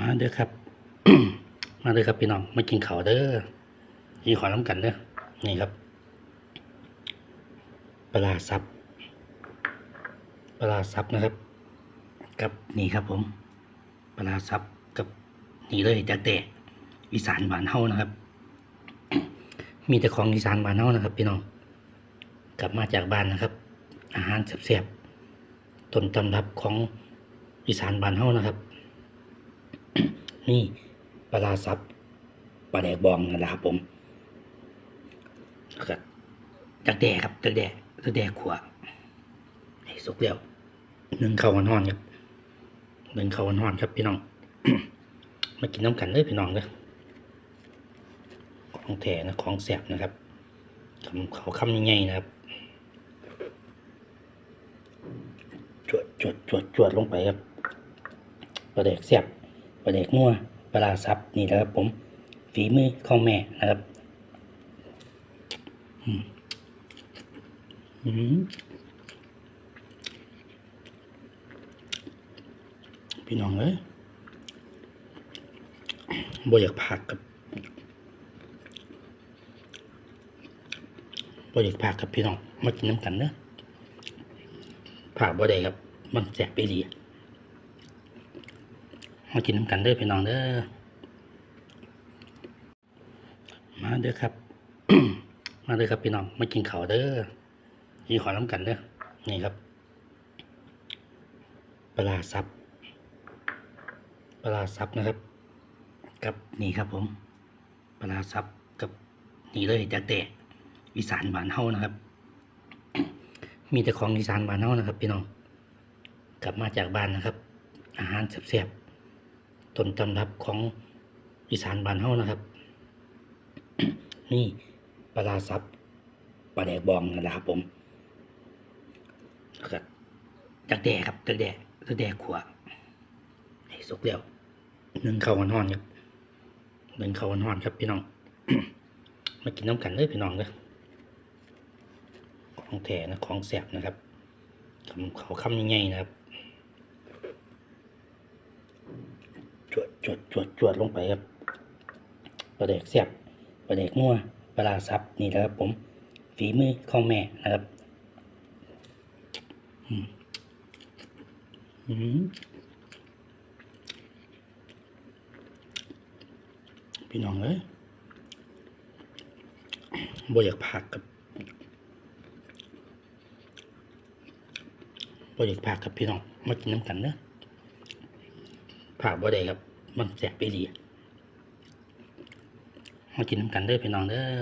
มาเด้อครับ มาเด้อครับพี่น้องมากินข้าวเด้อยีขอน้ำกันเด้อนี่ครับ ปลาซับปลาซับนะครับ กับนี่ครับผม ปลาซับกับนี่เลยจากแต่อีสานบ้านเฮานะครับ มีแต่ของอีสานบ้านเฮานะครับ พี่น้อง กลับมาจากบ้านนะครับ อาหารแซ่บๆต้นตำรับของอีสานบ้านเฮานะครับ นี่ปลาซับปลาแดกบองนั่นแหละครับผมแล้วก็จักแด่ครับจักแด่จักแด่ขวให้สุกแล้วหนึ่งข้าวหอนครับหนึ่งข้าวหอนครับพี่น้องมากินน้ำกันเลยพี่น้องเลยของแท้นะของแสบนะครับคำเขาคำยังไงนะครับจวดจวดจวดจวดลงไปครับปลาแดกแสบ ปลาแดกนัวปลาซับนี่แหละครับผมฝีมือของแม่นะครับอืมพี่น้องเอ้ยบ่อยากผักกับบ่อยากผักกับพี่น้องมากินน้ำกันเนอะผักบ่ได้ครับ มันแสบไปดี มากินน้ำกันเด้อพี่น้องเด้อมาเด้อครับ มาเด้อครับพี่น้องมากินข้าวเด้อยีขอน้ำกันเด้อนี่ครับปลาซับปลาซับนะครับ กับนี่ครับผมปลาซับกับนี่เลยจากแต่อีสานบานเฮานะครับ มีแต่ของอีสานบานเฮานะครับ พี่น้อง กลับมาจากบ้านนะครับ อาหารแซ่บๆ ต้นตำรับของอีสานบ้านเฮานะครับ นี่ปลาซับปลาแดกบองนั่นแหละครับผมก็จักแด่ครับจักแด่จักแด่ขวให้สุกแล้วหนึ่งข้าวหอนครับหนึ่งข้าวหอนครับพี่น้องมากินน้ำกันเลยพี่น้องเลยของแท้นะของแสบนะครับคำเขาคำยังไงนะครับ จวดจวดจวดลงไปครับปลาแดกแสบปลาเด็กนัวปลาร้าซับนี่แหละครับผม ฝีมือของแม่นะครับอืมอืมพี่น้องเอ้ยบ่อยากผักกับบ่อยากผักกับพี่น้องมากินน้ำกันเนอะผักบ่ได้ครับ มันแสบไปดีมากินน้ำกันเด้อพี่น้องเด้อ